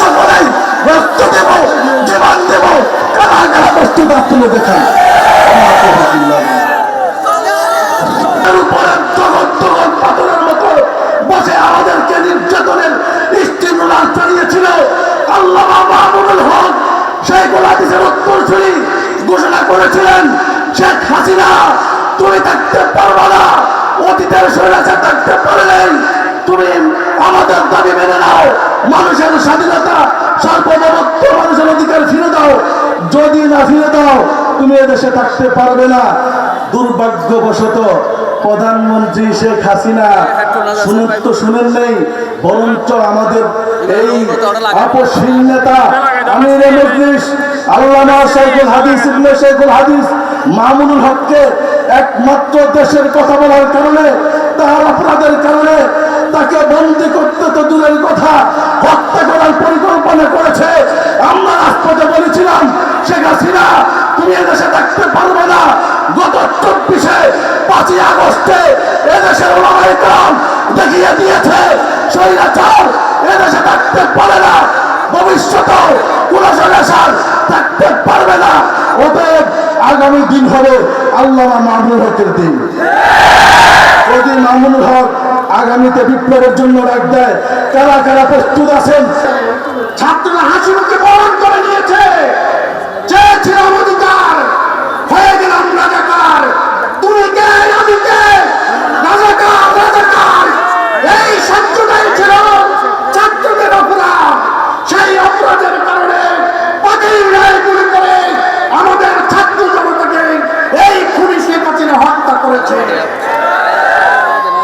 সকলেই রক্ত দেব, জীবন দেব, কারা কারা প্রস্তুত তুলে দেখান। তার উপরে জগৎ জগৎ পাথরের মতো বসে আমাদেরকে নির্যাতনের স্টিমুলার চালিয়েছিল আল্লাহ মাহমুদুল হক সেই গোলাদিসের উত্তরসূরি ঘোষণা করেছিলেন, শেখ হাসিনা, তুমি থাকতে পারবা না, অতীতের স্বৈরাচার থাকতে পারলেন তুমি আমাদের দাবি মেনে নাও। মানুষের স্বাধীনতা সার্বভৌমত্ব মানুষের অধিকার ফিরে দাও। যদি না ফিরে দাও, তুমি এদেশে থাকতে পারবে না। দুর্ভাগ্যবশত প্রধানমন্ত্রী শেখ হাসিনা শুনুন তো শুনেন নেই, বরঞ্চ আমাদের এই আপসহীন নেতা আমির আল্লামা শেখুল হাদিস, ইবনে শেখুল হাদিস, মামুনুল হককে একমাত্র দেশের কথা বলার কারণে, তার অপরাধের কারণে তাকে বন্দি করতে তো দূরের কথা। হত্যা করার পরিকল্পনা করেছে। আমরা রাষ্ট্রপতি বলেছিলাম, শেখ হাসিনা, তুমি এদেশে থাকতে পারবে না। গত চব্বিশে পাঁচই আগস্টে এদেশের ওলামাই দেখিয়ে দিয়েছে, স্বৈরাচার এদেশে থাকতে পারে না। ভবিষ্যতেও কোন থাকতে পারবে না। অতএব আগামী দিন হবে আল্লামা মাহমুদ হকের দিন। যদি মামুনুল হক আগামীতে বিপ্লবের জন্য ডাক দেয়। কারা কারা প্রস্তুত আছেন? ছাত্ররা হাসি মুখে বরণ করে নিয়েছে। চেয়েছিলাম অধিকার হয়ে গেলাম রাজাকার। তুমি কে? আমি কে? রাজাকার রাজাকার। এই সত্যটাই ছিল ছাত্রদের অপরাধ। সেই অপরাধের কারণে পাখির গুলি করে আমাদের ছাত্র জনতাকে এই খুনি শেখ হত্যা করেছে।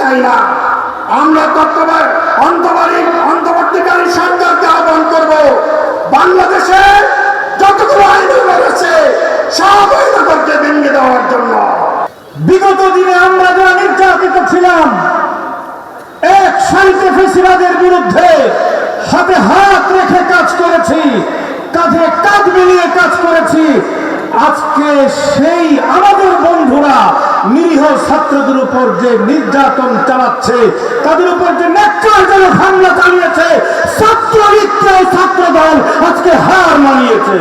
চাই না। আমরা তত্ত্বাবধান অন্তর্বারী অন্তর্বর্তীকালীন সরকারকে আহ্বান করব। বাংলাদেশে যতগুলো আইনগর আছে, সব আইনগরকে ভেঙে দেওয়ার জন্য। বিগত দিনে আমরা যারা নির্যাতিত ছিলাম, এক সাহিত্য ফেসিবাদের বিরুদ্ধে হাতে হাত রেখে কাজ করেছি, কাঁধে কাঁধ মিলিয়ে কাজ করেছি। আজকে সেই আমাদের বন্ধুরা নিরীহ ছাত্রদের উপর যে নির্যাতন চালাচ্ছে, তাদের উপর যে ন্যাক্কারজনক হামলা চালিয়েছে ছাত্র দল আজকে হার মানিয়েছে।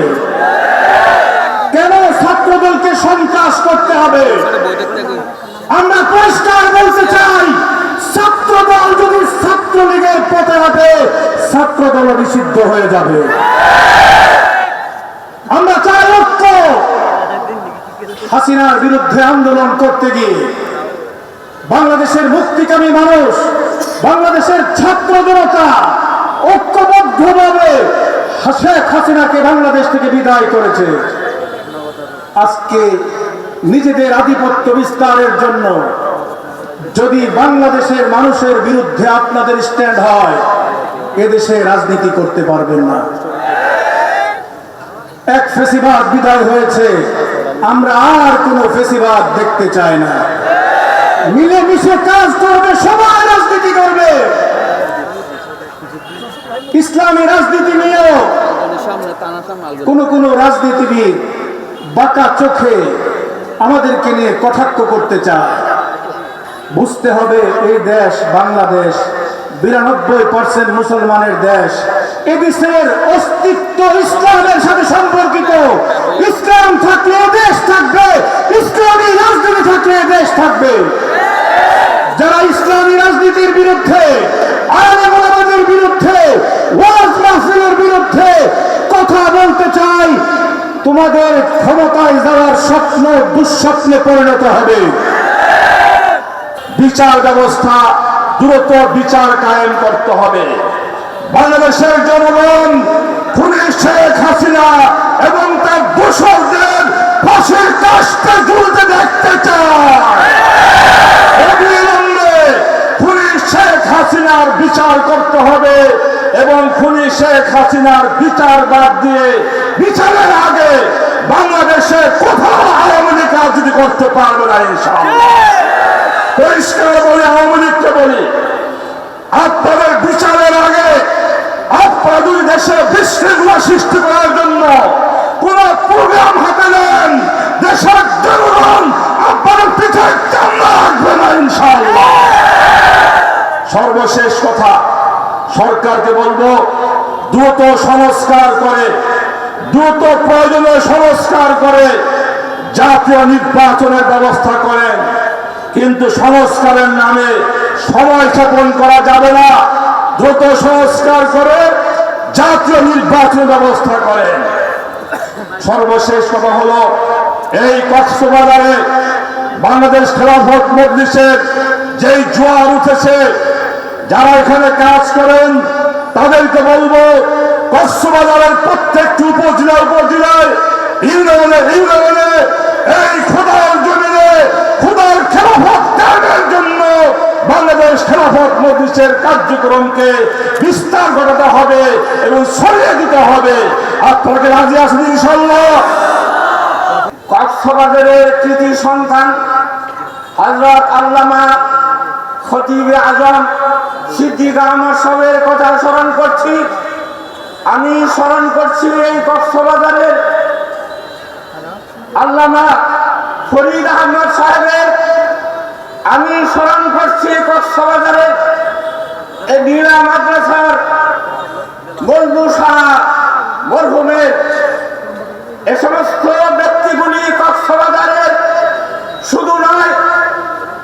কেন সন্ত্রাস করতে হবে? আমরা পরিষ্কার বলতে চাই, ছাত্রদল যদি ছাত্রলীগের পথে হাঁটে ছাত্রদল নিষিদ্ধ হয়ে যাবে। আমরা চাই ঐক্য। হাসিনার বিরুদ্ধে আন্দোলন করতে গিয়ে বাংলাদেশের মুক্তিকামী মানুষ, বাংলাদেশের ছাত্র জনতা ঐক্যবদ্ধভাবে শেখ হাসিনাকে বাংলাদেশ থেকে বিদায় করেছে। আজকে নিজেদের আধিপত্য বিস্তারের জন্য যদি বাংলাদেশের মানুষের বিরুদ্ধে আপনাদের স্ট্যান্ড হয়, এদেশে রাজনীতি করতে পারবেন না। এক ফেসিবাদ বিদায় হয়েছে। আমরা আর কোনো ফেসিবাদ দেখতে চাই না। মিলেমিশে কাজ করবে, সবাই রাজনীতি করবে। ইসলামী রাজনীতি নিয়েও কোন কোন রাজনীতিবিদ বাঁকা চোখে আমাদেরকে নিয়ে কটাক্ষ করতে চায়। বুঝতে হবে, এই দেশ বাংলাদেশ, বিরানব্বই পার্সেন্ট মুসলমানের দেশ। এদেশের অস্তিত্ব ইসলামের সাথে সম্পর্কিত। ইসলাম থাকলে দেশ থাকবে, ইসলামী রাজনীতি থাকলে দেশ থাকবে। যারা ইসলামী রাজনীতির বিরুদ্ধে আলেম ওলামাদের বিরুদ্ধে, ওয়াজ মাহফিলের বিরুদ্ধে কথা বলতে চাই, তোমাদের ক্ষমতায় যাওয়ার স্বপ্ন দুঃস্বপ্নে পরিণত হবে। বিচার ব্যবস্থা দ্রুত বিচার কায়েম করতে হবে। বাংলাদেশের জনগণ, খুনি শেখ হাসিনা এবং তার দোষরদের ফাঁসির কাজটা ঝুলতে দেখতে চায়। খুনি শেখ হাসিনার বিচার করতে হবে এবং খুনি শেখ হাসিনার বিচার বাদ দিয়ে বিচারের আগে বাংলাদেশে কোথাও আওয়ামী লীগ রাজনীতি করতে পারবে না পরিষ্কার বলি, আওয়ামী লীগকে বলি, আপনাদের বিচারের আগে সর্বশেষ কথা সরকারকে বলব, দ্রুত সংস্কার করে, দ্রুত প্রয়োজনীয় সংস্কার করে জাতীয় নির্বাচনের ব্যবস্থা করেন। কিন্তু সংস্কারের নামে সময় ক্ষেপণ করা যাবে না। দ্রুত সংস্কার করে জাতীয় নির্বাচন ব্যবস্থা করেন। সর্বশেষ কথা হলো, এই কক্সবাজারে বাংলাদেশ খেলাফত মজলিসের যেই জোয়ার উঠেছে যারা এখানে কাজ করেন, তাদেরকে বলব, কক্সবাজারের প্রত্যেকটি উপজেলা, উপজেলায় ইউনিয়নে ইউনিয়নে এই খোদার জমিনে খোদার খেলাফত কায়েমের জন্য বাংলাদেশ খেলাফত মজলিসের কার্যক্রমকে বিস্তার ঘটাতে হবে এবং ছড়িয়ে দিতে হবে। আপনাকে রাজি আছেন ইনশাল্লাহ কক্সবাজারের কৃতি সন্তান হজরত আল্লামা খতিবে আজম সিদ্দিক কথা স্মরণ করছি। আমি স্মরণ করছি এই কক্সবাজারের আল্লামা ফরিদ আহমদ সাহেবের। আমি স্মরণ করছি কক্সবাজারের এই নীলা মাদ্রাসার বন্ধু শাহ মরহুমের। এ সমস্ত ব্যক্তিগুলি কক্সবাজারের শুধু নয়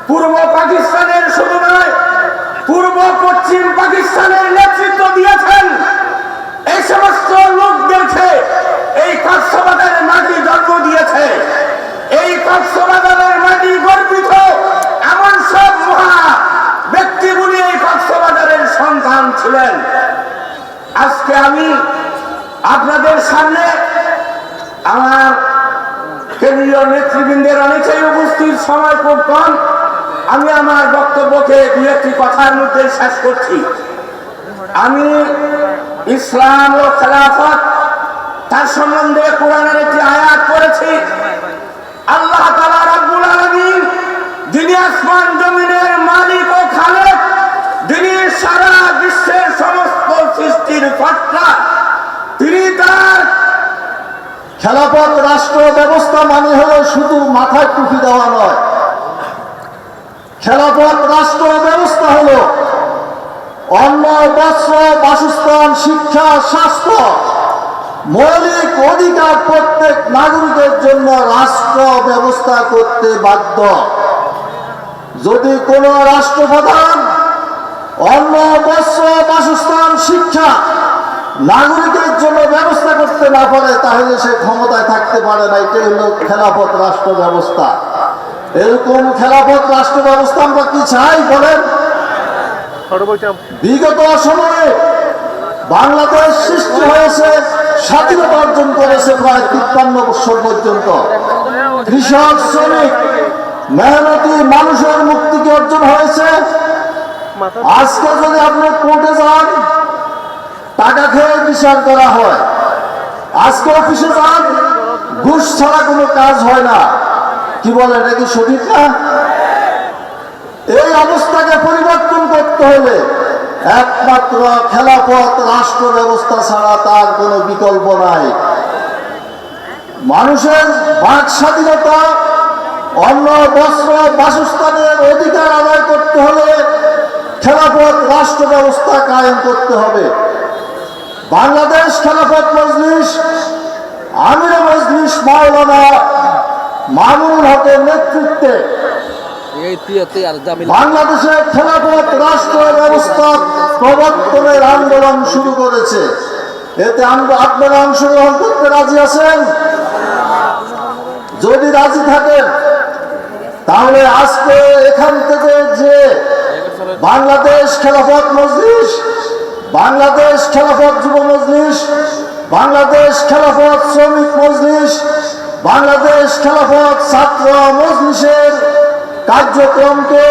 পূর্ব পাকিস্তানের শুধু নয় পূর্ব পশ্চিম পাকিস্তানের নেতৃত্ব দিয়েছেন। এই সমস্ত লোকদেরকে এই কক্সবাজারের মাটি জন্ম দিয়েছে। এই কক্সবাজারের মাটি গর্বিত, এমন সব মহা ব্যক্তিগুলি এই কক্সবাজারের সন্তান ছিলেন। আজকে আমি আপনাদের সামনে আমার কেন্দ্রীয় নেতৃবৃন্দের অনেকেই উপস্থিত, সময় খুব কম। আমি আমার বক্তব্যকে দু একটি কথার মধ্যে শেষ করছি। আমি ইসলাম ও খেলাফত তার সম্বন্ধে কোরআনের একটি আয়াত করেছি আল্লাহ যিনি আসমান জমিনের মালিক ও খালেক, যিনি সারা বিশ্বের সমস্ত সৃষ্টির কর্তা, তিনি তার খেলাফত রাষ্ট্র ব্যবস্থা মানে হলো শুধু মাথায় টুপি দেওয়া নয়। খেলাপথ রাষ্ট্র ব্যবস্থা হলো অন্ন বস্ত্র বাসস্থান, শিক্ষা, স্বাস্থ্য, মৌলিক অধিকার প্রত্যেক নাগরিকের জন্য রাষ্ট্র ব্যবস্থা করতে বাধ্য। যদি কোন রাষ্ট্রপ্রধান অন্ন বস্ত্র বাসস্থান, শিক্ষা নাগরিকের জন্য ব্যবস্থা করতে না পারে, তাহলে সে ক্ষমতায় থাকতে পারে না। এটাই হলো খেলাফত রাষ্ট্র ব্যবস্থা। এরকম খেলাফত রাষ্ট্র ব্যবস্থা আমরা কি চাই বলেন? বিগত সময়ে বাংলাদেশ সৃষ্টি হয়েছে, স্বাধীনতা অর্জন করেছে প্রায় তিপ্পান্ন বছর পর্যন্ত। কৃষক, শ্রমিক, মেহনতি মানুষের মুক্তিকে অর্জন হয়েছে। আজকে যদি আপনি কোর্টে যান, টাকা খেয়ে বিচার করা হয়। আজকে অফিসে যান, ঘুষ ছাড়া কোনো কাজ হয় না। কি বলে, এটা কি সঠিক না? এই অবস্থাকে পরিবর্তন করতে হলে একমাত্র খেলাপথ রাষ্ট্র ব্যবস্থা ছাড়া তার কোনো বিকল্প নাই। মানুষের বাক স্বাধীনতা, অন্ন, বস্ত্র, বাসস্থানের অধিকার আদায় করতে হলে খেলাপথ রাষ্ট্র ব্যবস্থা কায়েম করতে হবে। বাংলাদেশ খেলাফত মজলিস, আমির মজলিস মাওলানা মামুনুল হকের নেতৃত্বে রাষ্ট্র ব্যবস্থা প্রবর্তনের আন্দোলন শুরু করেছে। এতে আমরা আপনারা অংশগ্রহণ করতে রাজি আছেন? যদি রাজি থাকেন, তাহলে আজকে এখান থেকে যে বাংলাদেশ খেলাফত মজলিস, বাংলাদেশ খেলাফত যুব মজলিস, বাংলাদেশ খেলাফত শ্রমিক মজলিস, বাংলাদেশ খেলাফত ছাত্র মজলিসের কার্যক্রমকে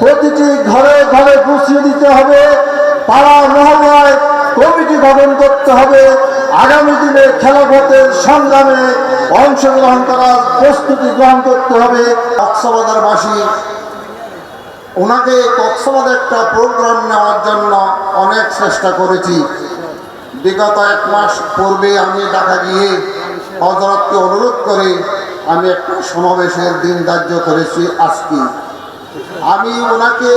প্রতিটি ঘরে ঘরে পৌঁছিয়ে দিতে হবে। পাড়া মহল্লায় কমিটি গঠন করতে হবে। আগামী দিনে খেলাফতের সংগ্রামে অংশগ্রহণ করার প্রস্তুতি গ্রহণ করতে হবে। কক্সবাজারবাসী, ওনাকে কক্সবাজার একটা প্রোগ্রাম নেওয়ার জন্য অনেক চেষ্টা করেছি। বিগত এক মাস পূর্বে আমি ঢাকা গিয়ে হজরতকে অনুরোধ করে আমি একটা সমাবেশের দিন ধার্য করেছি আজকে। আমি ওনাকে,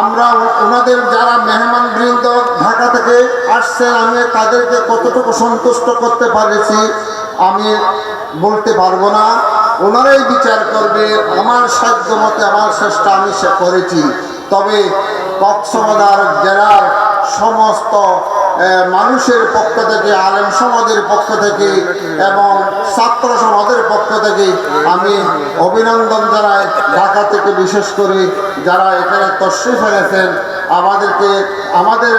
আমরা ওনাদের যারা মেহমান বৃন্দ ঢাকা থেকে আসছেন, আমি তাদেরকে কতটুকু সন্তুষ্ট করতে পারেছি আমি বলতে পারব না। ওনারাই বিচার করবে, আমার সাধ্য মতে আমার চেষ্টা আমি সে করেছি। তবে কক্সবাজার জেলার সমস্ত মানুষের পক্ষ থেকে, আলেম সমাজের পক্ষ থেকে এবং ছাত্র সমাজের পক্ষ থেকে আমি অভিনন্দন জানাই। ঢাকা থেকে বিশেষ করে যারা এখানে তশ্রী ফেলেছেন আমাদেরকে, আমাদের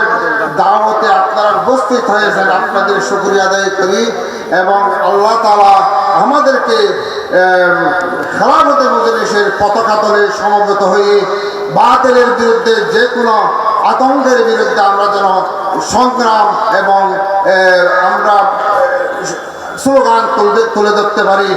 দাওয়াতে আপনারা উপস্থিত হয়েছেন। আপনাদের শুক্রিয়া আদায় করি এবং আল্লাহ তালা আমাদেরকে খেলাফতে মজলিসের পতাকা তলে সমবেত হয়ে বাতিলের বিরুদ্ধে যে কোনো আতঙ্কের বিরুদ্ধে আমরা যেন সংগ্রাম এবং আমরা স্লোগান তুলে তুলে ধরতে পারি।